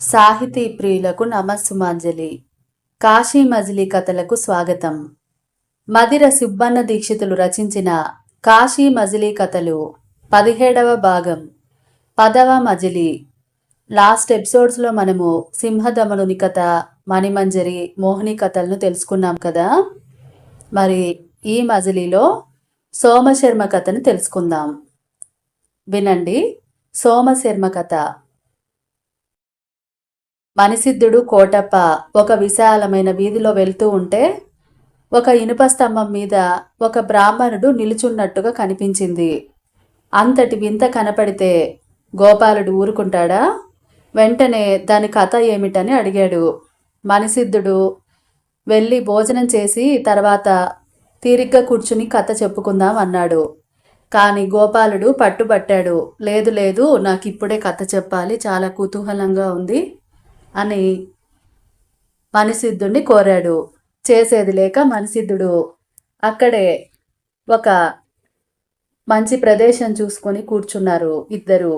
సాహితీ ప్రియులకు నమస్సుమాంజలి. కాశీ మజిలీ కథలకు స్వాగతం. మదిర సుబ్బన్న దీక్షితులు రచించిన కాశీ మజిలీ కథలు పదిహేడవ భాగం పదవ మజిలీ. లాస్ట్ ఎపిసోడ్స్లో మనము సింహదమనుని కథ మణిమంజరి మోహిని కథలను తెలుసుకున్నాం కదా? మరి ఈ మజిలీలో సోమశర్మ కథను తెలుసుకుందాం. వినండి సోమశర్మ కథ. మణిసిద్ధుడు కోటప్ప ఒక విశాలమైన వీధిలో వెళ్తూ ఉంటే ఒక ఇనుప స్తంభం మీద ఒక బ్రాహ్మణుడు నిలుచున్నట్టుగా కనిపించింది. అంతటి వింత కనపడితే గోపాలుడు ఊరుకుంటాడా? వెంటనే దాని కథ ఏమిటని అడిగాడు. మణిసిద్ధుడు వెళ్ళి భోజనం చేసి తర్వాత తీరిగ్గా కూర్చుని కథ చెప్పుకుందాం అన్నాడు. కానీ గోపాలుడు పట్టుబట్టాడు. లేదు లేదు నాకు ఇప్పుడే కథ చెప్పాలి. చాలా కుతూహలంగా ఉంది. అని మనిసిద్ధుణ్ణి కోరాడు. చేసేది లేక మనిసిద్ధుడు అక్కడే ఒక మంచి ప్రదేశం చూసుకొని కూర్చున్నారు ఇద్దరు.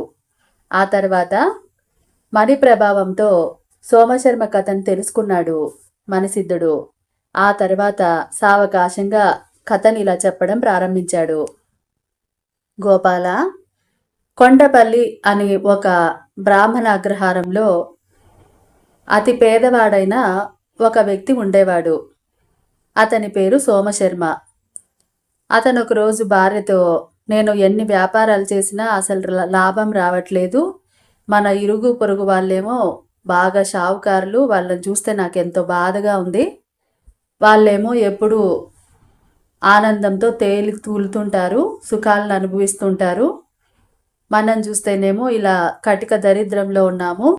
ఆ తర్వాత మణి ప్రభావంతో సోమశర్మ కథను తెలుసుకున్నాడు మనిసిద్ధుడు ఆ తర్వాత సావకాశంగా కథని ఇలా చెప్పడం ప్రారంభించాడు. గోపాల కొండపల్లి అని ఒక బ్రాహ్మణ అగ్రహారంలో అతి పేదవాడైన ఒక వ్యక్తి ఉండేవాడు. అతని పేరు సోమశర్మ. అతను ఒకరోజు భార్యతో నేను ఎన్ని వ్యాపారాలు చేసినా అసలు లా- లాభం రావట్లేదు. మన ఇరుగు పొరుగు వాళ్ళేమో బాగా షావుకారులు వాళ్ళని చూస్తే నాకు ఎంతో బాధగా ఉంది. వాళ్ళేమో ఎప్పుడూ ఆనందంతో తేలి తూలుతుంటారు సుఖాలను అనుభవిస్తుంటారు. మనం చూస్తేనేమో ఇలా కటిక దరిద్రంలో ఉన్నాము.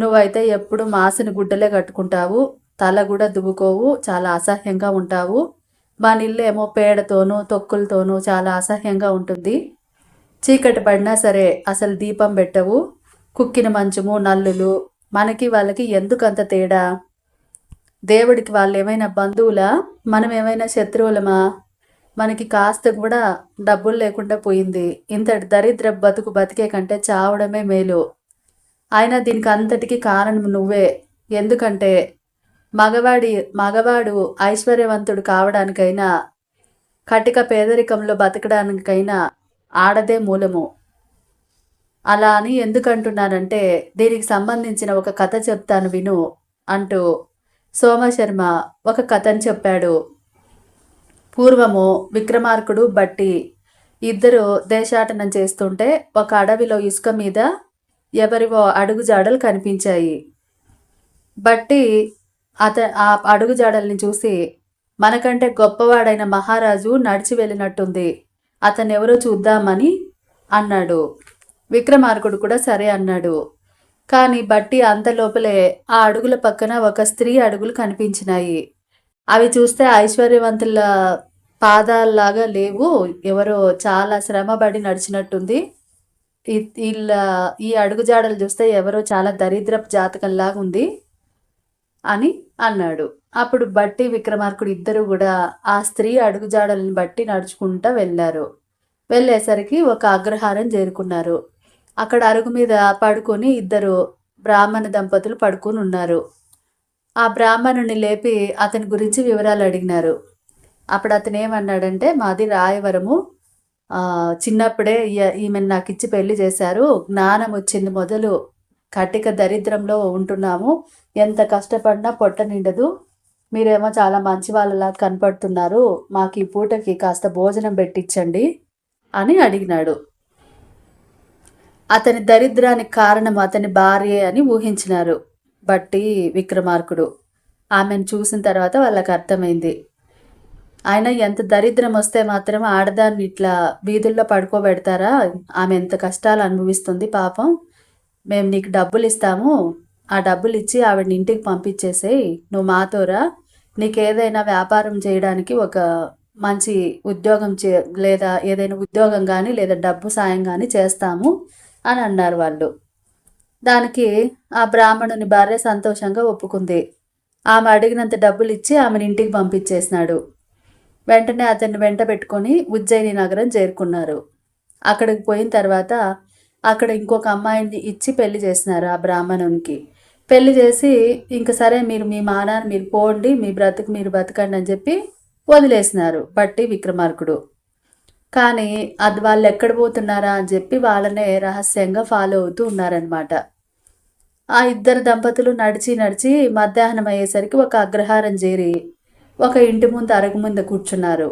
నువ్వైతే ఎప్పుడు మాసిన గుడ్డలే కట్టుకుంటావు తల కూడా దువ్వుకోవు చాలా అసహ్యంగా ఉంటావు. మా నీళ్ళు ఏమో పేడతోనూ తొక్కులతోనూ చాలా అసహ్యంగా ఉంటుంది. చీకటి పడినా సరే అసలు దీపం పెట్టవు. కుక్కిన మంచము నల్లులు మనకి వాళ్ళకి ఎందుకంత తేడా? దేవుడికి వాళ్ళు ఏమైనా బంధువులా? మనం ఏమైనా శత్రువులమా? మనకి కాస్త కూడా డబ్బులు లేకుండా పోయింది. ఇంతటి దరిద్ర బతుకు బతికే కంటే చావడమే మేలు. అయినా దీనికి అంతటికి కారణం నువ్వే. ఎందుకంటే మగవాడి మగవాడు ఐశ్వర్యవంతుడు కావడానికైనా కటిక పేదరికంలో బతకడానికైనా ఆడదే మూలము. అలా అని ఎందుకంటున్నానంటే దీనికి సంబంధించిన ఒక కథ చెప్తాను విను అంటూ సోమశర్మ ఒక కథను చెప్పాడు. పూర్వము విక్రమార్కుడు బట్టి ఇద్దరు దేశాటనం చేస్తుంటే ఒక అడవిలో ఇసుక మీద ఎవరివో అడుగుజాడలు కనిపించాయి. బట్టి అత ఆ అడుగుజాడల్ని చూసి మనకంటే గొప్పవాడైన మహారాజు నడిచి వెళ్ళినట్టుంది. అతను ఎవరో చూద్దామని అన్నాడు. విక్రమార్కుడు కూడా సరే అన్నాడు. కానీ బట్టి అంతలోపలే ఆ అడుగుల పక్కన ఒక స్త్రీ అడుగులు కనిపించినాయి. అవి చూస్తే ఐశ్వర్యవంతుల పాదాల్లాగా లేవు. ఎవరో చాలా శ్రమపడి నడిచినట్టుంది. వీళ్ళ ఈ అడుగుజాడలు చూస్తే ఎవరో చాలా దరిద్రపు జాతకంలాగా ఉంది అని అన్నాడు. అప్పుడు బట్టి విక్రమార్కుడు ఇద్దరు కూడా ఆ స్త్రీ అడుగుజాడలను బట్టి నడుచుకుంటా వెళ్ళారు. వెళ్ళేసరికి ఒక అగ్రహారం చేరుకున్నారు. అక్కడ అరుగు మీద పడుకొని ఇద్దరు బ్రాహ్మణ దంపతులు పడుకొని ఉన్నారు. ఆ బ్రాహ్మణుని లేపి అతని గురించి వివరాలు అడిగినారు. అప్పుడు అతను ఏమన్నాడంటే మాది రాయవరము చిన్నప్పుడే ఈమెను నాకు ఇచ్చి పెళ్ళి చేశారు. జ్ఞానం వచ్చింది మొదలు. కటిక దరిద్రంలో ఉంటున్నాము. ఎంత కష్టపడినా పొట్ట నిండదు. మీరేమో చాలా మంచి వాళ్ళలా కనపడుతున్నారు. మాకు ఈ పూటకి కాస్త భోజనం పెట్టించండి అని అడిగినాడు. అతని దరిద్రానికి కారణం అతని భార్యే అని ఊహించినారు బట్టి విక్రమార్కుడు. ఆమెను చూసిన తర్వాత వాళ్ళకి అర్థమైంది. ఆయన ఎంత దరిద్రం వస్తే మాత్రం ఆడదాన్ని ఇట్లా వీధుల్లో పడుకోబెడతారా? ఆమె ఎంత కష్టాలు అనుభవిస్తుంది పాపం. మేము నీకు డబ్బులు ఇస్తాము. ఆ డబ్బులు ఇచ్చి ఆవిడని ఇంటికి పంపించేసేయి. నువ్వు మాతోరా నీకు ఏదైనా వ్యాపారం చేయడానికి ఒక మంచి ఉద్యోగం చే లేదా ఏదైనా ఉద్యోగం కానీ లేదా డబ్బు సాయం కానీ చేస్తాము అని అన్నారు వాళ్ళు. దానికి ఆ బ్రాహ్మణుని భార్య సంతోషంగా ఒప్పుకుంది. ఆమె అడిగినంత డబ్బులు ఇచ్చి ఆమెను ఇంటికి పంపించేసినాడు. వెంటనే అతన్ని వెంట పెట్టుకొని ఉజ్జయిని నగరం చేరుకున్నారు. అక్కడికి పోయిన తర్వాత అక్కడ ఇంకొక అమ్మాయిని ఇచ్చి పెళ్ళి చేసినారు ఆ బ్రాహ్మణునికి. పెళ్ళి చేసి ఇంక సరే మీరు మీ మానాన్ని మీరు పోండి మీ బ్రతుకు మీరు బ్రతకండి అని చెప్పి వదిలేసినారు బట్టి విక్రమార్కుడు. కానీ అది వాళ్ళు ఎక్కడ పోతున్నారా అని చెప్పి వాళ్ళనే రహస్యంగా ఫాలో అవుతూ ఉన్నారనమాట ఆ ఇద్దరు దంపతులు నడిచి నడిచి మధ్యాహ్నం అయ్యేసరికి ఒక అగ్రహారం చేరి ఒక ఇంటి ముందు అరుగు ముందు కూర్చున్నారు.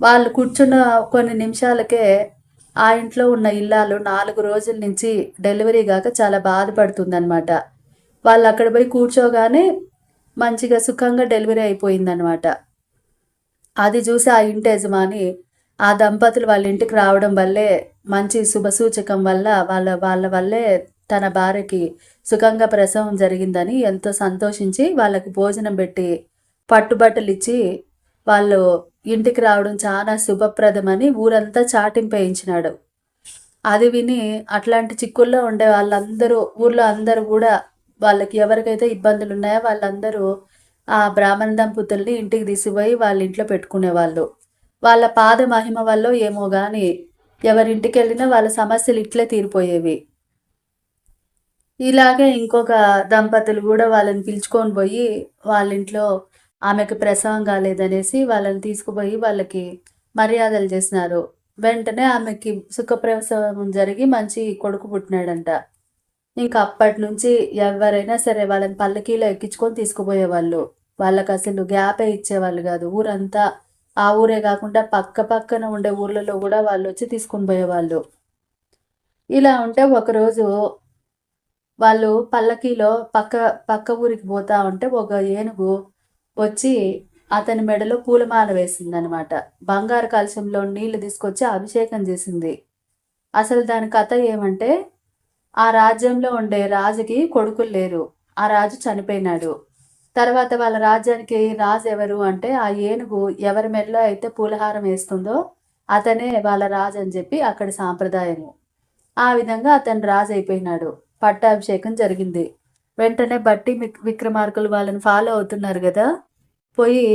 వాళ్ళు కూర్చున్న కొన్ని నిమిషాలకే ఆ ఇంట్లో ఉన్న ఇల్లాలు నాలుగు రోజుల నుంచి డెలివరీ కాక చాలా బాధపడుతుందన్నమాట. వాళ్ళు అక్కడ పోయి కూర్చోగానే మంచిగా సుఖంగా డెలివరీ అయిపోయిందనమాట అది చూసి ఆ ఇంటి యజమాని ఆ దంపతులు వాళ్ళ ఇంటికి రావడం వల్లే మంచి శుభసూచకం వల్ల వాళ్ళ వాళ్ళ వల్లే తన భార్యకి సుఖంగా ప్రసవం జరిగిందని ఎంతో సంతోషించి వాళ్ళకి భోజనం పెట్టి పట్టుబట్టలు ఇచ్చి వాళ్ళు ఇంటికి రావడం చాలా శుభప్రదమని ఊరంతా చాటింపేయించినాడు అది విని అట్లాంటి చిక్కుల్లో ఉండే వాళ్ళందరూ ఊర్లో అందరూ కూడా వాళ్ళకి ఎవరికైతే ఇబ్బందులు ఉన్నాయో వాళ్ళందరూ ఆ బ్రాహ్మణ దంపతుల్ని ఇంటికి తీసిపోయి వాళ్ళ ఇంట్లో పెట్టుకునేవాళ్ళు. వాళ్ళ పాద మహిమ వల్ల ఏమో కానీ ఎవరింటికి వెళ్ళినా వాళ్ళ సమస్యలు ఇట్లే తీరిపోయేవి. ఇలాగే ఇంకొక దంపతులు కూడా వాళ్ళని పిలుచుకొని పోయి వాళ్ళ ఇంట్లో ఆమెకు ప్రసవం కాలేదనేసి వాళ్ళని తీసుకుపోయి వాళ్ళకి మర్యాదలు చేసినారు. వెంటనే ఆమెకి సుఖప్రసవం జరిగి మంచి కొడుకు పుట్టినాడంట. ఇంకా అప్పటి నుంచి ఎవరైనా సరే వాళ్ళని పల్లకీలో ఎక్కించుకొని తీసుకుపోయేవాళ్ళు. వాళ్ళకి అసలు గ్యాపే ఇచ్చేవాళ్ళు కాదు. ఊరంతా ఆ ఊరే కాకుండా పక్క పక్కన ఉండే ఊర్లలో కూడా వాళ్ళు వచ్చి తీసుకుని పోయేవాళ్ళు. ఇలా ఉంటే ఒకరోజు వాళ్ళు పల్లకీలో పక్క పక్క ఊరికి పోతా ఉంటే ఒక ఏనుగు వచ్చి అతని మెడలో పూలమాల వేసింది అనమాట బంగారు కలశంలో నీళ్ళు తీసుకొచ్చి అభిషేకం చేసింది. అసలు దాని కథ ఏమంటే ఆ రాజ్యంలో ఉండే రాజుకి కొడుకులు లేరు. ఆ రాజు చనిపోయినాడు. తర్వాత వాళ్ళ రాజ్యానికి రాజు ఎవరు అంటే ఆ ఏనుగు ఎవరి మెడలో అయితే పూలహారం వేస్తుందో అతనే వాళ్ళ రాజు అని చెప్పి అక్కడి సాంప్రదాయము. ఆ విధంగా అతను రాజు అయిపోయినాడు. పట్టాభిషేకం జరిగింది. వెంటనే బట్టి విక్రమార్కులు వాళ్ళని ఫాలో అవుతున్నారు కదా. పోయి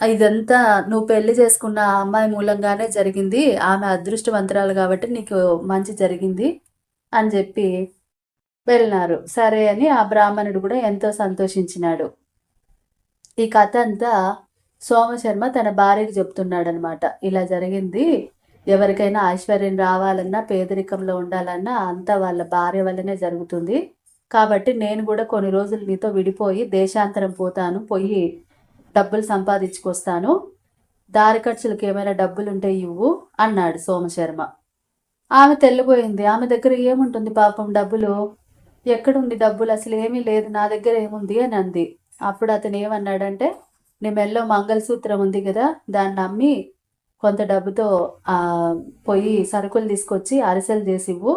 ఇదంతా నువ్వు పెళ్ళి చేసుకున్న ఆ అమ్మాయి మూలంగానే జరిగింది. ఆమె అదృష్టవంతురాలు కాబట్టి నీకు మంచి జరిగింది అని చెప్పి వెళ్ళినారు. సరే అని ఆ బ్రాహ్మణుడు కూడా ఎంతో సంతోషించినాడు. ఈ కథ అంతా సోమశర్మ తన భార్యకి చెప్తున్నాడు అనమాట ఇలా జరిగింది. ఎవరికైనా ఐశ్వర్యం రావాలన్నా పేదరికంలో ఉండాలన్నా అంతా వాళ్ళ భార్య వల్లనే జరుగుతుంది. కాబట్టి నేను కూడా కొన్ని రోజులు నీతో విడిపోయి దేశాంతరం పోతాను. పోయి డబ్బులు సంపాదించుకొస్తాను. దారి ఖర్చులకు ఏమైనా డబ్బులు ఉంటే ఇవ్వు అన్నాడు సోమశర్మ. ఆమె తెల్లిపోయింది ఆమె దగ్గర ఏముంటుంది పాపం డబ్బులు? ఎక్కడుంది డబ్బులు? అసలు ఏమీ లేదు. నా దగ్గర ఏముంది అని అంది. అప్పుడు అతను ఏమన్నాడంటే నీ మెల్లో మంగళసూత్రం ఉంది కదా దాన్ని అమ్మి కొంత డబ్బుతో పోయి సరుకులు తీసుకొచ్చి అరిసెలు చేసి ఇవ్వు.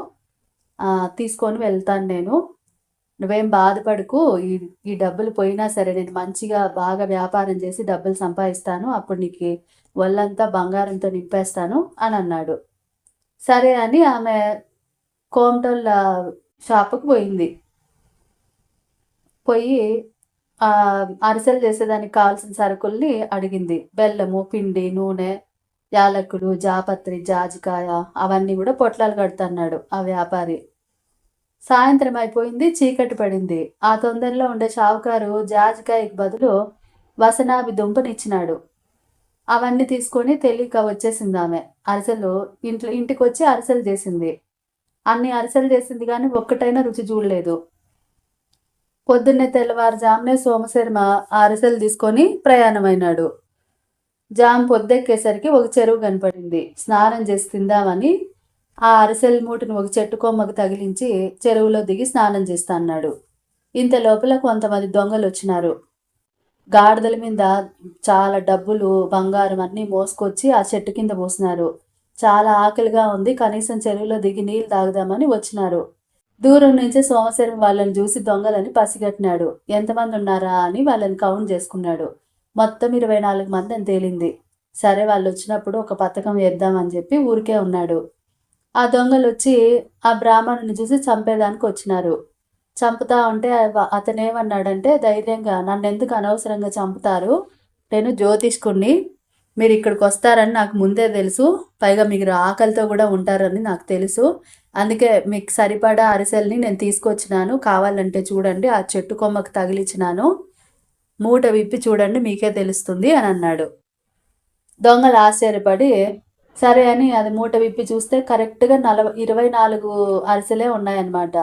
తీసుకొని వెళ్తాను నేను. నువ్వేం బాధపడుకు. ఈ ఈ డబ్బులు పోయినా సరే నేను మంచిగా బాగా వ్యాపారం చేసి డబ్బులు సంపాదిస్తాను. అప్పుడు నీకు ఒళ్ళంతా బంగారంతో నింపేస్తాను అని అన్నాడు. సరే అని ఆమె కోమటోళ్ళ షాపుకు పోయింది. పోయి అరిసెలు చేసేదానికి కావాల్సిన సరుకుల్ని అడిగింది. బెల్లము పిండి నూనె యాలకులు జాపత్రి జాజికాయ అవన్నీ కూడా పొట్లాలు కడుతున్నాడు ఆ వ్యాపారి. సాయంత్రం అయిపోయింది చీకటి పడింది. ఆ తొందరలో ఉండే షావుకారు జాజికాయకి బదులు వసనాభి దుంపనిచ్చినాడు. అవన్నీ తీసుకొని తెలియక వచ్చేసింది ఆమె అరిసెలు ఇంట్లో ఇంటికి వచ్చి అరిసెలు చేసింది. అన్ని అరిసెలు చేసింది కానీ ఒక్కటైనా రుచి చూడలేదు. పొద్దున్నే తెల్లవారుజామునే సోమశర్మ ఆ అరిసెలు తీసుకొని ప్రయాణమైనాడు. జామ్ పొద్దెక్కేసరికి ఒక చెరువు కనపడింది. స్నానం చేసి తిందామని ఆ అరిసెల మూటను ఒక చెట్టు కొమ్మకు తగిలించి చెరువులో దిగి స్నానం చేస్తా అన్నాడు. ఇంత లోపల కొంతమంది దొంగలు వచ్చినారు. గాడిదల మీద చాలా డబ్బులు బంగారం అన్నీ మోసుకొచ్చి ఆ చెట్టు కింద పోసినారు చాలా ఆకలిగా ఉంది కనీసం చెరువులో దిగి నీళ్ళు తాగుదామని వచ్చినారు. దూరం నుంచే సోమశరం వాళ్ళని చూసి దొంగలని పసిగట్టినాడు. ఎంతమంది ఉన్నారా అని వాళ్ళని కౌంట్ చేసుకున్నాడు. మొత్తం ఇరవై నాలుగు మంది అని తేలింది. సరే వాళ్ళు వచ్చినప్పుడు ఒక పథకం వేద్దామని చెప్పి ఊరికే ఉన్నాడు. ఆ దొంగలు వచ్చి ఆ బ్రాహ్మణుని చూసి చంపేదానికి వచ్చినారు. చంపుతా ఉంటే అతను ఏమన్నాడంటే ధైర్యంగా నన్ను ఎందుకు అనవసరంగా చంపుతారు? నేను జ్యోతిష్కుణ్ణి. మీరు ఇక్కడికి వస్తారని నాకు ముందే తెలుసు. పైగా మీరు ఆకలితో కూడా ఉంటారని నాకు తెలుసు. అందుకే మీకు సరిపడా అరిసెల్ని నేను తీసుకొచ్చినాను. కావాలంటే చూడండి ఆ చెట్టు కొమ్మకు తగిలిచ్చినాను. మూట విప్పి చూడండి మీకే తెలుస్తుంది అని అన్నాడు. దొంగలు ఆశ్చర్యపడి సరే అని అది మూట విప్పి చూస్తే కరెక్ట్గా నలభై ఇరవై నాలుగు అరిసెలే ఉన్నాయన్నమాట.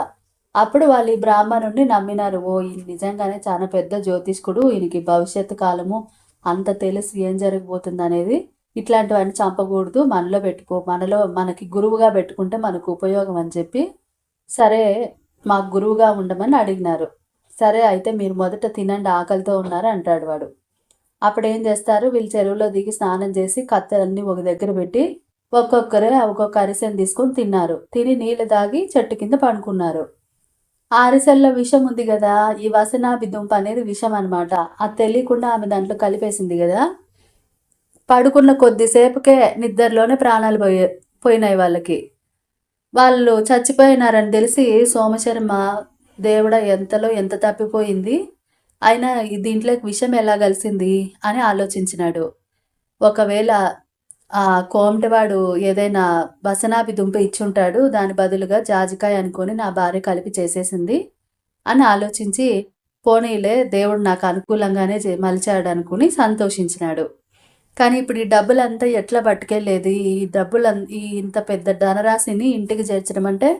అప్పుడు వాళ్ళు ఈ బ్రాహ్మణుడిని నమ్మినారు. ఓ ఈయన నిజంగానే చాలా పెద్ద జ్యోతిష్కుడు ఈయనకి భవిష్యత్తు కాలము అంత తెలుసు ఏం జరగబోతుంది అనేది ఇట్లాంటివన్నీ చంపకూడదు. మనలో పెట్టుకో మనలో మనకి గురువుగా పెట్టుకుంటే మనకు ఉపయోగం అని చెప్పి సరే మాకు గురువుగా ఉండమని అడిగినారు. సరే అయితే మీరు మొదట తినండి ఆకలితో ఉన్నారు అంటాడు వాడు. అప్పుడు ఏం చేస్తారు? వీళ్ళు చెరువులో దిగి స్నానం చేసి కత్తెలన్నీ ఒక దగ్గర పెట్టి ఒక్కొక్కరే ఒక్కొక్క అరిసెని తీసుకొని తిన్నారు. తిని నీళ్ళు తాగి చెట్టు కింద పండుకున్నారు. ఆ అరిసెల్లో విషం ఉంది కదా? ఈ వసనాభి దుంప అనేది విషం అనమాట అది తెలియకుండా ఆమె దాంట్లో కలిపేసింది కదా? పడుకున్న కొద్దిసేపుకే నిద్రలోనే ప్రాణాలు పోయే పోయినాయి వాళ్ళకి. వాళ్ళు చచ్చిపోయినారని తెలిసి సోమశర్మ దేవుడ ఎంతలో ఎంత తప్పిపోయింది? అయినా దీంట్లోకి విషం ఎలా కలిసింది అని ఆలోచించినాడు. ఒకవేళ ఆ కోమటివాడు ఏదైనా బసనాభి దుంప ఇచ్చుంటాడు దాని బదులుగా జాజికాయ అనుకొని నా భార్య కలిపి చేసేసింది అని ఆలోచించి పోనీలే దేవుడు నాకు అనుకూలంగానే మలిచాడు అనుకుని సంతోషించినాడు. కానీ ఇప్పుడు ఈ డబ్బులంతా ఎట్లా పట్టుకెళ్ళేది? ఈ డబ్బులు ఈ ఇంత పెద్ద ధనరాశిని ఇంటికి చేర్చడం అంటే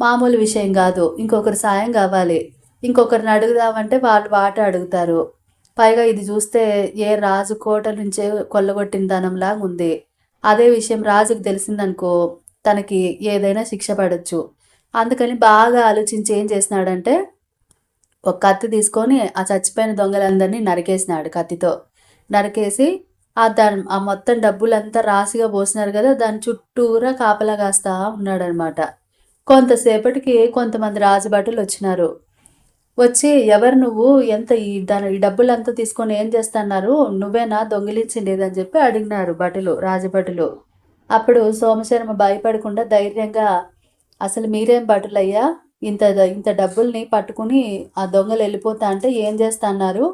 మామూలు విషయం కాదు. ఇంకొకరి సాయం కావాలి. ఇంకొకరిని అడుగుదామంటే వాళ్ళు వాట అడుగుతారు. పైగా ఇది చూస్తే ఏ రాజు కోట నుంచే కొల్లగొట్టిన ధనంలాగా ఉంది. అదే విషయం రాజుకు తెలిసిందనుకో తనకి ఏదైనా శిక్ష పడవచ్చు అందుకని బాగా ఆలోచించి ఏం చేసినాడంటే ఒక కత్తి తీసుకొని ఆ చచ్చిపోయిన దొంగలందరినీ నరికేసినాడు కత్తితో. నరికేసి ఆ దాని ఆ మొత్తం డబ్బులంతా రాశిగా పోసినారు కదా దాని చుట్టూరా కాపలా కాస్తా ఉన్నాడనమాట. కొంతసేపటికి కొంతమంది రాజభటులు వచ్చినారు. వచ్చి ఎవరు నువ్వు? ఎంత ఈ దాని ఈ డబ్బులంతా తీసుకొని ఏం చేస్తున్నారు? నువ్వేనా? దొంగిలించిండేది అని చెప్పి అడిగినారు భటులు రాజభటులు. అప్పుడు సోమశర్మ భయపడకుండా ధైర్యంగా అసలు మీరేం భటులయ్యా? ఇంత ఇంత డబ్బుల్ని పట్టుకుని ఆ దొంగలు వెళ్ళిపోతా అంటే ఏం చేస్తున్నారు?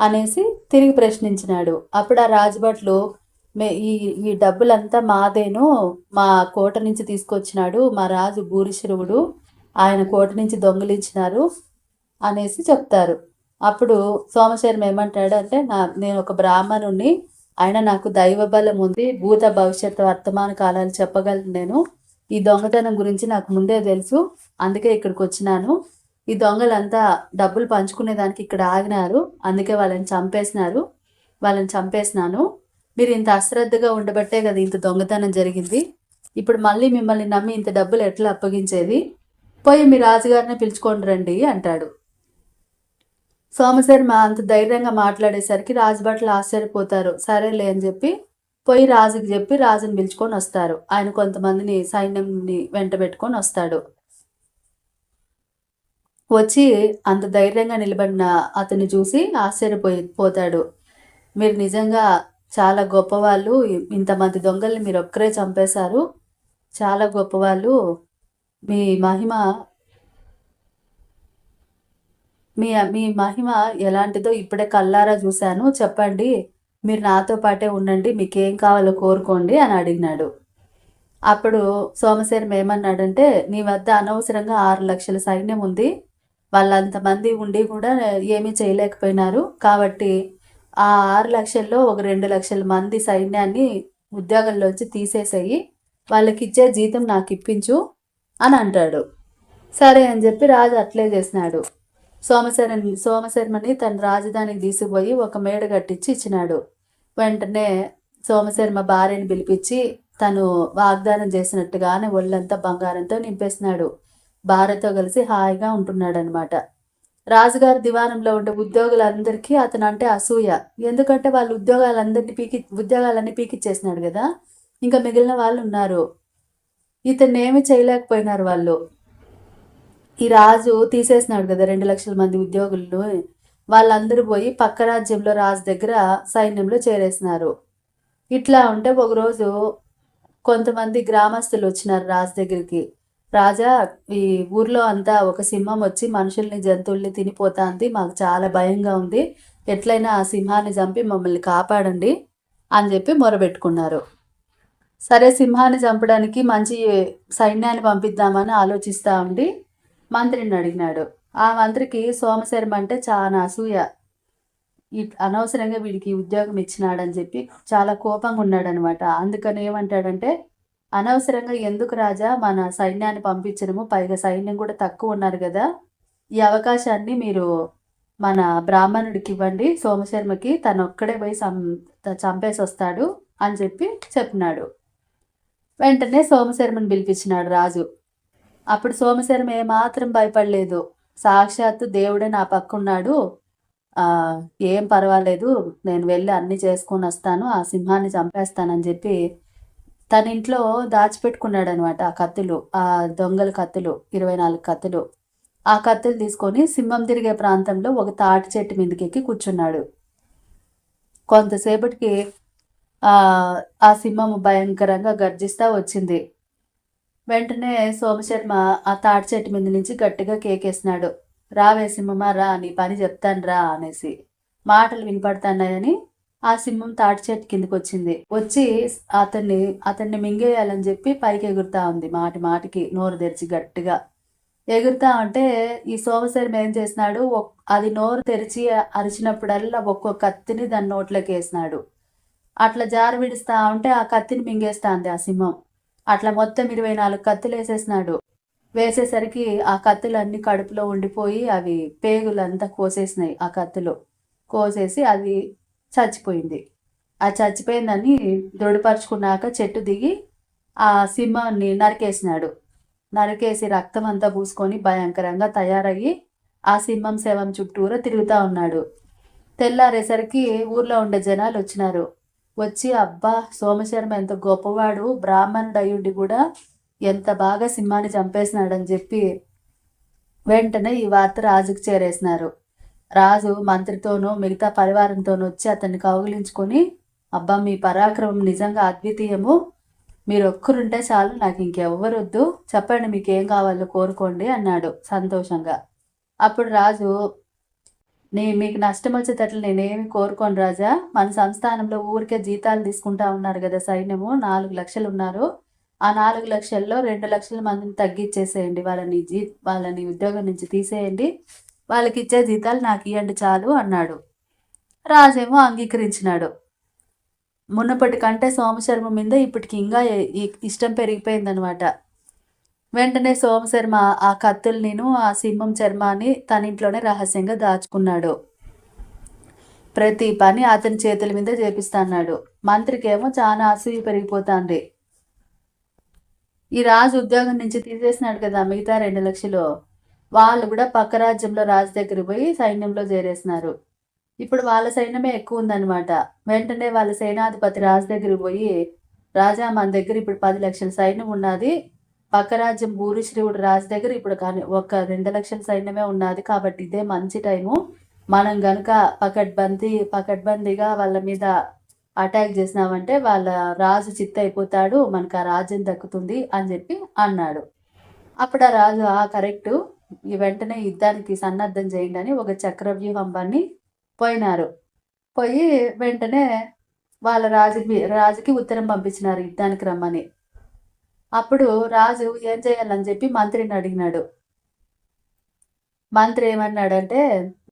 అనేసి తిరిగి ప్రశ్నించినాడు. అప్పుడు ఆ రాజభట్లు మే ఈ ఈ డబ్బులంతా మాదేను? మా కోట నుంచి తీసుకొచ్చినాడు మా రాజు భూరిశిరువుడు ఆయన కోట నుంచి దొంగలించినారు. అనేసి చెప్తారు. అప్పుడు సోమశర్మ ఏమంటాడు అంటే నా నేను ఒక బ్రాహ్మణుణ్ణి ఆయన నాకు దైవ బలం ఉంది భూత భవిష్యత్తు వర్తమాన కాలాలు చెప్పగలను నేను. ఈ దొంగతనం గురించి నాకు ముందే తెలుసు అందుకే ఇక్కడికి వచ్చినాను. ఈ దొంగలంతా డబ్బులు పంచుకునే దానికి ఇక్కడ ఆగినారు అందుకే వాళ్ళని చంపేసినారు వాళ్ళని చంపేసినాను. మీరు ఇంత అశ్రద్ధగా ఉండబట్టే కదా ఇంత దొంగతనం జరిగింది. ఇప్పుడు మళ్ళీ మిమ్మల్ని నమ్మి ఇంత డబ్బులు ఎట్లా అప్పగించేది? పోయి మీ రాజుగారిని పిలుచుకొని రండి అంటాడు. సోమశర్మ అంత ధైర్యంగా మాట్లాడేసరికి రాజభట్లు ఆశ్చర్యపోతారు. సరేలే అని చెప్పి పోయి రాజుకి చెప్పి రాజుని పిలుచుకొని వస్తారు. ఆయన కొంతమందిని సైన్యంని వెంట పెట్టుకొని వస్తాడు. వచ్చి అంత ధైర్యంగా నిలబడిన అతన్ని చూసి ఆశ్చర్యపోయి పోతాడు. మీరు నిజంగా చాలా గొప్పవాళ్ళు. ఇంతమంది దొంగల్ని మీరు ఒక్కరే చంపేశారు. చాలా గొప్పవాళ్ళు. మీ మహిమ మీ మీ మహిమ ఎలాంటిదో ఇప్పుడే కల్లారా చూశాను. చెప్పండి మీరు నాతో పాటే ఉండండి మీకు ఏం కావాలో కోరుకోండి అని అడిగినాడు. అప్పుడు సోమశేరం ఏమన్నాడంటే నీ వద్ద అనవసరంగా ఆరు లక్షల సైన్యం ఉంది. వాళ్ళంతమంది ఉండి కూడా ఏమీ చేయలేకపోయినారు. కాబట్టి ఆ ఆరు లక్షల్లో ఒక రెండు లక్షల మంది సైన్యాన్ని ఉద్యోగంలోంచి తీసేసేయి. వాళ్ళకి ఇచ్చే జీతం నాకు ఇప్పించు అని అంటాడు. సరే అని చెప్పి రాజు అట్లే చేసినాడు. సోమశర్మ సోమశర్మని తన రాజధానికి తీసుకుపోయి ఒక మేడ కట్టించి ఇచ్చినాడు. వెంటనే సోమశర్మ భార్యని పిలిపించి తను వాగ్దానం చేసినట్టుగానే ఒళ్ళంతా బంగారంతో నింపేసినాడు. భార్యతో కలిసి హాయిగా ఉంటున్నాడనమాట రాజుగారి దివానంలో ఉండే ఉద్యోగులందరికీ అతను అంటే అసూయ. ఎందుకంటే వాళ్ళు ఉద్యోగాలందరినీ పీకి ఉద్యోగాలన్నీ పీకిచ్చేసినాడు కదా. ఇంకా మిగిలిన వాళ్ళు ఉన్నారు ఇతన్ని ఏమి చేయలేకపోయినారు వాళ్ళు. ఈ రాజు తీసేసినాడు కదా రెండు లక్షల మంది ఉద్యోగులను వాళ్ళందరూ పోయి పక్క రాజ్యంలో రాజు దగ్గర సైన్యంలో చేరేసినారు. ఇట్లా ఉంటే ఒకరోజు కొంతమంది గ్రామస్తులు వచ్చినారు రాజు దగ్గరికి. రాజా ఈ ఊర్లో అంతా ఒక సింహం వచ్చి మనుషుల్ని జంతువుల్ని తినిపోతాంది. మాకు చాలా భయంగా ఉంది. ఎట్లయినా ఆ సింహాన్ని చంపి మమ్మల్ని కాపాడండి అని చెప్పి మొరబెట్టుకున్నారు. సరే సింహాన్ని చంపడానికి మంచి సైన్యాన్ని పంపిద్దామని ఆలోచిస్తూ ఉండి మంత్రిని అడిగినాడు. ఆ మంత్రికి సోమశర్మ అంటే చాలా అసూయ. అనవసరంగా వీడికి ఉద్యోగం ఇచ్చినాడని చెప్పి చాలా కోపంగా ఉన్నాడనమాట. అందుకని ఏమంటాడంటే అనవసరంగా ఎందుకు రాజా మన సైన్యాన్ని పంపించడము? పైగా సైన్యం కూడా తక్కువ ఉన్నారు కదా. ఈ అవకాశాన్ని మీరు మన బ్రాహ్మణుడికి ఇవ్వండి. సోమశర్మకి తను ఒక్కడే పోయి సం చంపేసి వస్తాడు అని చెప్పి చెప్పినాడు. వెంటనే సోమశర్మని పిలిపించినాడు రాజు. అప్పుడు సోమశర్మ ఏమాత్రం భయపడలేదు. సాక్షాత్తు దేవుడే నా పక్కున్నాడు ఆ, ఏం పర్వాలేదు నేను వెళ్ళి అన్ని చేసుకొని వస్తాను ఆ సింహాన్ని చంపేస్తానని చెప్పి తన ఇంట్లో దాచిపెట్టుకున్నాడు అనమాట ఆ కత్తులు ఆ దొంగల కత్తులు ఇరవై నాలుగు కత్తులు. ఆ కత్తులు తీసుకొని సింహం తిరిగే ప్రాంతంలో ఒక తాటి చెట్టు మీదకి ఎక్కి కూర్చున్నాడు. కొంతసేపటికి ఆ సింహం భయంకరంగా గర్జిస్తా వచ్చింది. వెంటనే సోమశర్మ ఆ తాటి చెట్టు మీద నుంచి గట్టిగా కేకేసినాడు రావే సింహమా రా నీ పని చెప్తాను రా అనేసి. మాటలు వినపడుతున్నాయని ఆ సింహం తాటి చెట్టు కిందకి వచ్చింది వచ్చి అతన్ని అతన్ని మింగేయాలని చెప్పి పైకి ఎగురుతా ఉంది మాటి మాటికి నోరు తెరిచి గట్టిగా. ఎగురుతా ఉంటే ఈ సోమశర్మ ఏం చేసినాడు ఒక్- అది నోరు తెరిచి అరిచినప్పుడల్లా ఒక్కొక్క కత్తిని దాని నోట్లోకి వేసినాడు అట్లా జారు విడుస్తా ఉంటే ఆ కత్తిని మింగేస్తాంది ఆ సింహం. అట్లా మొత్తం ఇరవై నాలుగు కత్తులు వేసేసినాడు. వేసేసరికి ఆ కత్తులు అన్ని కడుపులో ఉండిపోయి అవి పేగులంతా కోసేసినాయి ఆ కత్తులు. కోసేసి అది చచ్చిపోయింది. ఆ చచ్చిపోయిందని దృఢపరుచుకున్నాక చెట్టు దిగి ఆ సింహాన్ని నరికేసినాడు. నరికేసి రక్తం అంతా పూసుకొని భయంకరంగా తయారయ్యి ఆ సింహం శవం చుట్టూరా తిరుగుతూ ఉన్నాడు. తెల్లారేసరికి ఊర్లో ఉండే జనాలు వచ్చినారు. వచ్చి అబ్బా సోమశర్మ ఎంత గొప్పవాడు బ్రాహ్మణుడు అయ్యుండి కూడా ఎంత బాగా సింహాన్ని చంపేసినాడని చెప్పి వెంటనే ఈ వార్త రాజుకు చేరేసినారు. రాజు మంత్రితోనూ మిగతా పరివారంతోనూ వచ్చి అతన్ని కౌగిలించుకొని అబ్బా మీ పరాక్రమం నిజంగా అద్వితీయము. మీరు ఒక్కరుంటే చాలు నాకు ఇంకెవ్వరొద్దు. చెప్పండి మీకు ఏం కావాలో కోరుకోండి అన్నాడు సంతోషంగా. అప్పుడు రాజు నీ మీకు నష్టం వచ్చేటట్లు నేనేమి కోరుకోను రాజా. మన సంస్థానంలో ఊరికే జీతాలు తీసుకుంటా ఉన్నారు కదా సైన్యము. నాలుగు లక్షలు ఉన్నారు. ఆ నాలుగు లక్షల్లో రెండు లక్షల మందిని తగ్గించేసేయండి వాళ్ళని జీ వాళ్ళని ఉద్యోగం నుంచి తీసేయండి. వాళ్ళకి ఇచ్చే జీతాలు నాకు ఇవ్వండి చాలు అన్నాడు. రాజేమో అంగీకరించినాడు. మునుపటి కంటే సోమశర్మ మీద ఇప్పటికి ఇంకా ఇష్టం పెరిగిపోయిందనమాట. వెంటనే సోమశర్మ ఆ కత్తుల్నిను ఆ సింహం చర్మాన్ని తనింట్లోనే రహస్యంగా దాచుకున్నాడు. ప్రతి పని అతని చేతుల మీద చేపిస్తాన్నాడు మంత్రికేమో చాలా అసూయ పెరిగిపోతాంది. ఈ రాజు ఉద్యోగం నుంచి తీసేసినాడు కదా మిగతా రెండు లక్షలు. వాళ్ళు కూడా పక్క రాజ్యంలో రాజు దగ్గర పోయి సైన్యంలో చేరేసినారు. ఇప్పుడు వాళ్ళ సైన్యమే ఎక్కువ ఉందన్నమాట. వెంటనే వాళ్ళ సేనాధిపతి రాజు దగ్గరికి పోయి రాజా మన దగ్గర ఇప్పుడు పది లక్షల సైన్యం ఉన్నది. పక్క రాజ్యం భూరిశ్రీవుడు రాజు దగ్గర ఇప్పుడు కానీ ఒక రెండు లక్షల సైన్యమే ఉన్నది కాబట్టి ఇదే మంచి టైము మనం గనుక పకడ్బందీ పకడ్బందీగా వాళ్ళ మీద అటాక్ చేసినామంటే వాళ్ళ రాజు చిత్త అయిపోతాడు మనకు ఆ రాజ్యం దక్కుతుంది అని చెప్పి అన్నాడు. అప్పుడు ఆ రాజు ఆ కరెక్ట్ ఈ వెంటనే యుద్ధానికి సన్నద్ధం చేయండి అని ఒక చక్రవ్యూహం పన్ని పోయినారు. పోయి వెంటనే వాళ్ళ రాజుకి రాజుకి ఉత్తరం పంపించినారు యుద్ధానికి రమ్మని. అప్పుడు రాజు ఏం చేయాలని చెప్పి మంత్రిని అడిగినాడు. మంత్రి ఏమన్నాడంటే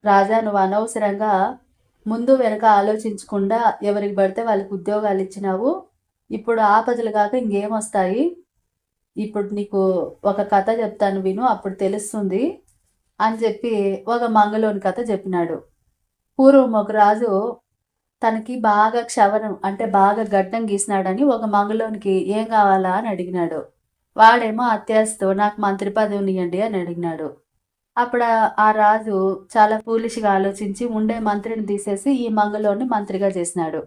రాజా నువ్వు అనవసరంగా ముందు వెనక ఆలోచించకుండా ఎవరికి పడితే వాళ్ళకి ఉద్యోగాలు ఇచ్చినావు. ఇప్పుడు ఆపదలు కాక ఇంకేం వస్తాయి? ఇప్పుడు నీకు ఒక కథ చెప్తాను విను అప్పుడు తెలుస్తుంది అని చెప్పి ఒక మంగళోని కథ చెప్పినాడు. పూర్వం ఒక రాజు తనకి బాగా క్షవరం అంటే బాగా గడ్డం గీసినాడని ఒక మంగళోనికి ఏం కావాలా అని అడిగినాడు. వాడేమో అత్యాశతో నాకు మంత్రి పదవిని ఇవ్వండి అని అడిగినాడు. అప్పుడు ఆ- రాజు చాలా పూలిష్గా ఆలోచించి ఉండే మంత్రిని తీసేసి ఈ మంగళోని మంత్రిగా చేసినాడు.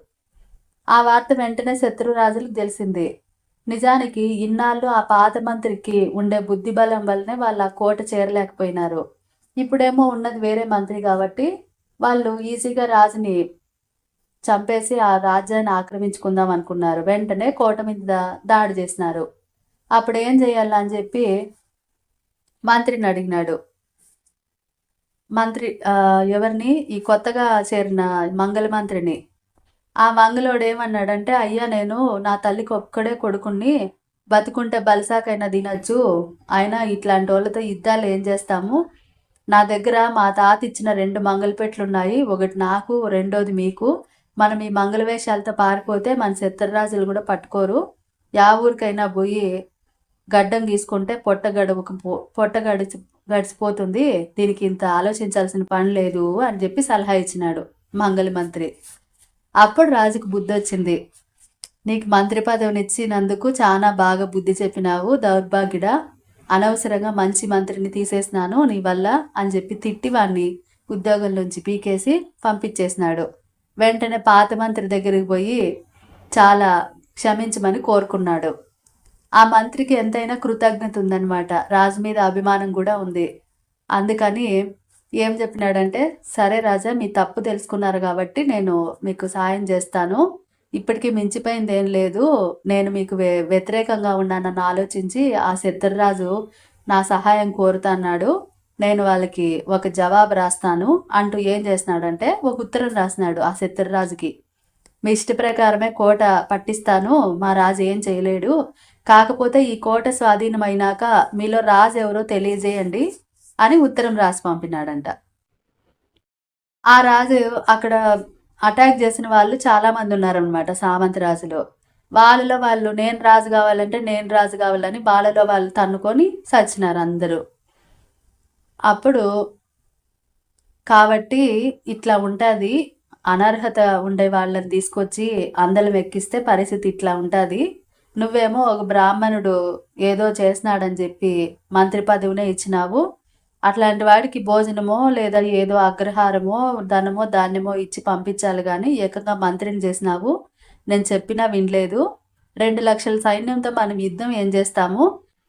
ఆ వార్త వెంటనే శత్రురాజులకు తెలిసింది. నిజానికి ఇన్నాళ్ళు ఆ పాత మంత్రికి ఉండే బుద్ధి బలం వల్లనే వాళ్ళు ఆ కోట చేరలేకపోయినారు. ఇప్పుడేమో ఉన్నది వేరే మంత్రి కాబట్టి వాళ్ళు ఈజీగా రాజుని చంపేసి ఆ రాజ్యాన్ని ఆక్రమించుకుందాం అనుకున్నారు. వెంటనే కోట మీద దాడి చేసినారు. అప్పుడు ఏం చేయాలా అని చెప్పి మంత్రిని అడిగినాడు. మంత్రి ఎవరిని? ఈ కొత్తగా చేరిన మంగళ మంత్రిని. ఆ మంగళోడు ఏమన్నాడంటే అయ్యా నేను నా తల్లికి ఒక్కడే కొడుకుని బతుకుంటే బలసాకైనా తినచ్చు. అయినా ఇట్లాంటి వాళ్ళతో యుద్ధాలు ఏం చేస్తాము? నా దగ్గర మా తాత ఇచ్చిన రెండు మంగళపెట్లు ఉన్నాయి ఒకటి నాకు రెండోది మీకు. మనం ఈ మంగళవేషాలతో పారిపోతే మన శత్రురాజులు కూడా పట్టుకోరు. యా ఊరికైనా పోయి గడ్డం గీసుకుంటే పొట్ట గడువుకు పో పొట్ట గడిచి గడిచిపోతుంది. దీనికి ఇంత ఆలోచించాల్సిన పని లేదు అని చెప్పి సలహా ఇచ్చినాడు మంగళ మంత్రి. అప్పుడు రాజుకు బుద్ధి వచ్చింది. నీకు మంత్రి పదవిని ఇచ్చినందుకు చాలా బాగా బుద్ధి చెప్పినావు దౌర్భాగ్యుడా. అనవసరంగా మంచి మంత్రిని తీసేసినాను నీ వల్ల అని చెప్పి తిట్టి వాడిని ఉద్యోగం నుంచి పీకేసి పంపించేసినాడు. వెంటనే పాత మంత్రి దగ్గరికి పోయి చాలా క్షమించమని కోరుకున్నాడు. ఆ మంత్రికి ఎంతైనా కృతజ్ఞత ఉందన్నమాట. రాజు మీద అభిమానం కూడా ఉంది. అందుకని ఏం చెప్పినాడంటే సరే రాజా మీ తప్పు తెలుసుకున్నారు కాబట్టి నేను మీకు సాయం చేస్తాను. ఇప్పటికీ మించిపోయింది ఏం లేదు. నేను మీకు వ్య వ్యతిరేకంగా ఉన్నానని ఆలోచించి ఆ సిద్ధరాజు నా సహాయం కోరుతున్నాడు నేను వాళ్ళకి ఒక జవాబు రాస్తాను. అంటూ ఏం చేస్తున్నాడంటే ఒక ఉత్తరం రాసినాడు ఆ శత్రురాజుకి మీ ఇష్ట ప్రకారమే కోట పట్టిస్తాను. మా రాజు ఏం చేయలేడు. కాకపోతే ఈ కోట స్వాధీనమైనాక మీలో రాజు ఎవరో తెలియజేయండి అని ఉత్తరం రాసి పంపినాడంట. ఆ రాజు అక్కడ అటాక్ చేసిన వాళ్ళు చాలా మంది ఉన్నారనమాట సామంత రాజులో. వాళ్ళలో వాళ్ళు నేను రాజు కావాలంటే నేను రాజు కావాలని వాళ్ళలో వాళ్ళు తన్నుకొని సచ్చినారు అందరూ. అప్పుడు కాబట్టి ఇట్లా ఉంటుంది. అనర్హత ఉండే వాళ్ళని తీసుకొచ్చి అందలం ఎక్కిస్తే పరిస్థితి ఇట్లా ఉంటుంది. నువ్వేమో ఒక బ్రాహ్మణుడు ఏదో చేసినాడని చెప్పి మంత్రి పదవినే ఇచ్చినావు. అట్లాంటి వాడికి భోజనమో లేదా ఏదో అగ్రహారమో ధనమో ధాన్యమో ఇచ్చి పంపించాలి కానీ ఏకంగా మంత్రిని చేసినావు. నేను చెప్పినా వినలేదు. రెండు లక్షల సైన్యంతో మనం యుద్ధం ఏం చేస్తాము?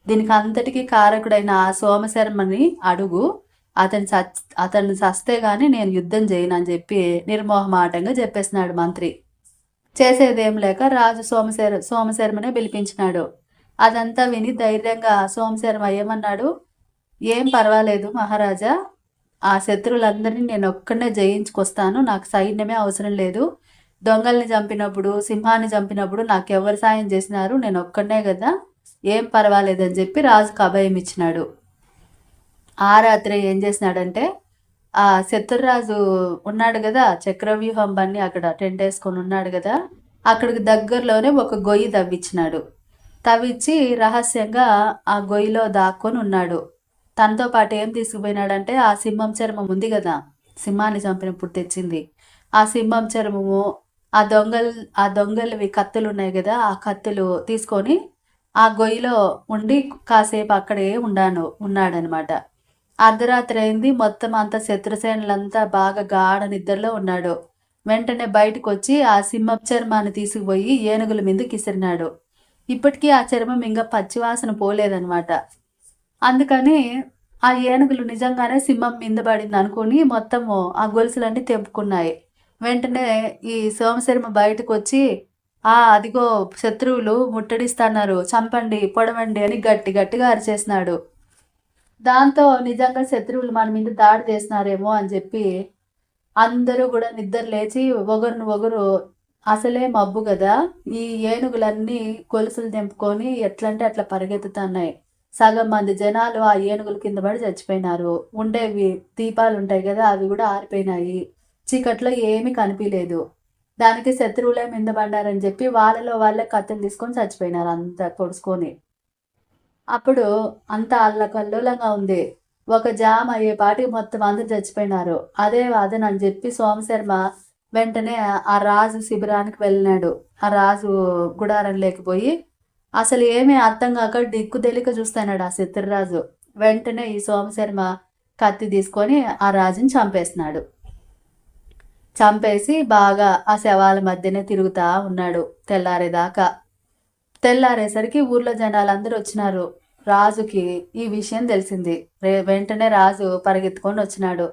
దీనికి అంతటికీ కారకుడైన ఆ సోమశర్మని అడుగు. అతని సచ్ అతన్ని చస్తే గాని నేను యుద్ధం చేయను అని చెప్పి నిర్మోహమాటంగా చెప్పేసినాడు మంత్రి. చేసేదేం లేక రాజు సోమశేర సోమశర్మనే పిలిపించినాడు. అదంతా విని ధైర్యంగా సోమశర్మ ఏమన్నాడు? ఏం పర్వాలేదు మహారాజా. ఆ శత్రువులందరినీ నేను ఒక్కడనే జయించుకొస్తాను. నాకు సైన్యమే అవసరం లేదు. దొంగల్ని చంపినప్పుడు సింహాన్ని చంపినప్పుడు నాకు ఎవరు సాయం చేసినారు? నేను ఒక్కడనే కదా. ఏం పర్వాలేదని చెప్పి రాజుకు అభయం ఇచ్చినాడు. ఆ రాత్రి ఏం చేసినాడంటే ఆ శత్రురాజు ఉన్నాడు కదా చక్రవ్యూహం బన్ని అక్కడ టెంట్ వేసుకొని ఉన్నాడు కదా అక్కడికి దగ్గరలోనే ఒక గొయ్యి తవ్వించినాడు తవ్వించి రహస్యంగా ఆ గొయ్యిలో దాక్కొని ఉన్నాడు. తనతో పాటు ఏం తీసుకుపోయినాడంటే ఆ సింహం చర్మం ఉంది కదా సింహాన్ని చంపినప్పుడు తెచ్చింది. ఆ సింహం చర్మము ఆ దొంగలు ఆ దొంగలవి కత్తులు ఉన్నాయి కదా ఆ కత్తులు తీసుకొని ఆ గొయ్యిలో ఉండి కాసేపు అక్కడే ఉండాను ఉన్నాడనమాట. అర్ధరాత్రి అయింది మొత్తం అంతా శత్రుసేనులంతా బాగా గాఢ నిద్రలో ఉన్నాడు. వెంటనే బయటకు వచ్చి ఆ సింహ చర్మాన్ని తీసుకుపోయి ఏనుగుల మీద కిసిరినాడు. ఇప్పటికీ ఆ చర్మం ఇంకా పచ్చివాసన పోలేదనమాట. అందుకని ఆ ఏనుగులు నిజంగానే సింహం మీద పడింది అనుకుని మొత్తము ఆ గొలుసులన్నీ తెంపుకున్నాయి. వెంటనే ఈ సోమశర్మ బయటకు వచ్చి ఆ అదిగో శత్రువులు ముట్టడిస్తున్నారు. చంపండి పొడవండి అని గట్టి గట్టిగా అరిచేసినాడు. దాంతో నిజంగా శత్రువులు మన మీద దాడి చేసినారేమో అని చెప్పి అందరూ కూడా నిద్ర లేచి ఒకరిని ఒకరు అసలే మబ్బు కదా ఈ ఏనుగులన్నీ గొలుసులు తెంపుకొని ఎట్లంటే అట్లా పరిగెత్తుతున్నాయి. సగం మంది జనాలు ఆ ఏనుగుల కింద పడి చచ్చిపోయినారు. ఉండేవి దీపాలు ఉంటాయి కదా అవి కూడా ఆరిపోయినాయి. చీకట్లో ఏమీ కనిపించలేదు. దానికి శత్రువులే మింద పడ్డారని చెప్పి వాళ్ళలో వాళ్ళే కత్తులు తీసుకొని చచ్చిపోయినారు అంత పొడుచుకొని అప్పుడు అంత అల్లకల్లోలంగా ఉంది. ఒక జామ్ అయ్యేపాటికి మొత్తం అందరు చచ్చిపోయినారు. అదే వాదన అని చెప్పి సోమశర్మ వెంటనే ఆ రాజు శిబిరానికి వెళ్ళినాడు. ఆ రాజు గుడారం లేకపోయి అసలు ఏమీ అర్థం కాక దిక్కు తెలిక చూస్తున్నాడు ఆ శత్రురాజు. వెంటనే ఈ సోమశర్మ కత్తి తీసుకొని ఆ రాజుని చంపేసినాడు. చంపేసి బాగా ఆ శవాల మధ్యనే తిరుగుతా ఉన్నాడు తెల్లారేదాకా. తెల్లారేసరికి ఊర్లో జనాలందరూ వచ్చినారు. రాజుకి ఈ విషయం తెలిసింది. రే వెంటనే రాజు పరిగెత్తుకొని వచ్చినాడు.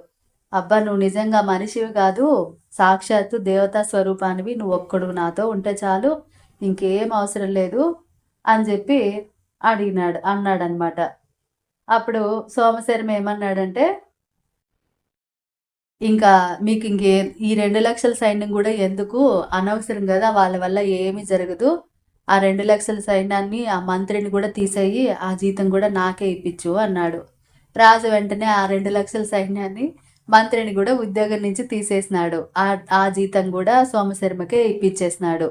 అబ్బా నువ్వు నిజంగా మనిషివి కాదు. సాక్షాత్తు దేవతా స్వరూపానివి. నువ్వు ఒక్కడు నాతో ఉంటే చాలు. ఇంకేం అవసరం లేదు అని చెప్పి అడిగినాడు అన్నాడనమాట అప్పుడు సోమశర్మ ఏమన్నాడంటే ఇంకా మీకు ఇంకే ఈ రెండు లక్షల సైన్యం కూడా ఎందుకు అనవసరం కదా? వాళ్ళ వల్ల ఏమీ జరగదు. ఆ రెండు లక్షల సైన్యాన్ని ఆ మంత్రిని కూడా తీసేయి ఆ జీతం కూడా నాకే ఇప్పించు అన్నాడు. రాజు వెంటనే ఆ రెండు లక్షల సైన్యాన్ని మంత్రిని కూడా ఉద్యోగం నుంచి తీసేసినాడు. ఆ ఆ జీతం కూడా సోమశర్మకే ఇప్పించేసినాడు.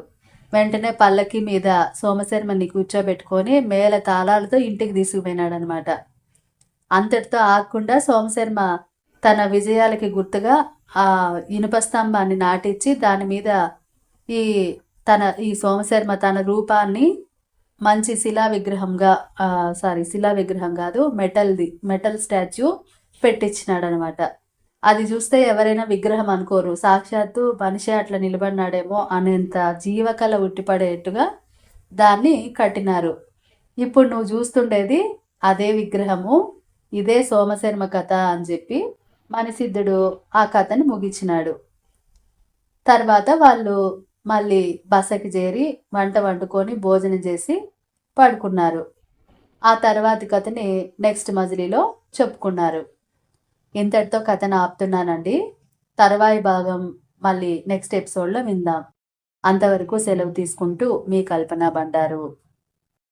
వెంటనే పల్లకి మీద సోమశర్మని కూర్చోబెట్టుకొని మేల తాళాలతో ఇంటికి తీసుకుపోయినాడు అనమాట అంతటితో ఆగకుండా సోమశర్మ తన విజయాలకి గుర్తుగా ఆ ఇనుప స్తంభాన్ని నాటించి దాని మీద ఈ తన ఈ సోమశర్మ తన రూపాన్ని మంచి శిలా విగ్రహంగా సారీ శిలా విగ్రహం కాదు మెటల్ది మెటల్ స్టాచ్యూ పెట్టించినాడు అనమాట అది చూస్తే ఎవరైనా విగ్రహం అనుకోరు. సాక్షాత్తు మనిషి అట్లా నిలబడినాడేమో అనేంత జీవకళ ఉట్టిపడేట్టుగా దాన్ని కట్టినారు. ఇప్పుడు నువ్వు చూస్తుండేది అదే విగ్రహము ఇదే సోమశర్మ కథ అని చెప్పి మణిసిద్ధుడు ఆ కథని ముగించినాడు. తర్వాత వాళ్ళు మళ్ళీ బసకి చేరి వంట వండుకొని భోజనం చేసి పడుకున్నారు. ఆ తర్వాతి కథని నెక్స్ట్ మజిలీలో చెప్పుకున్నారు. ఇంతటితో కథను ఆపుతున్నానండి. తర్వాయి భాగం మళ్ళీ నెక్స్ట్ ఎపిసోడ్లో విందాం. అంతవరకు సెలవు తీసుకుంటూ మీ కల్పన బండారు.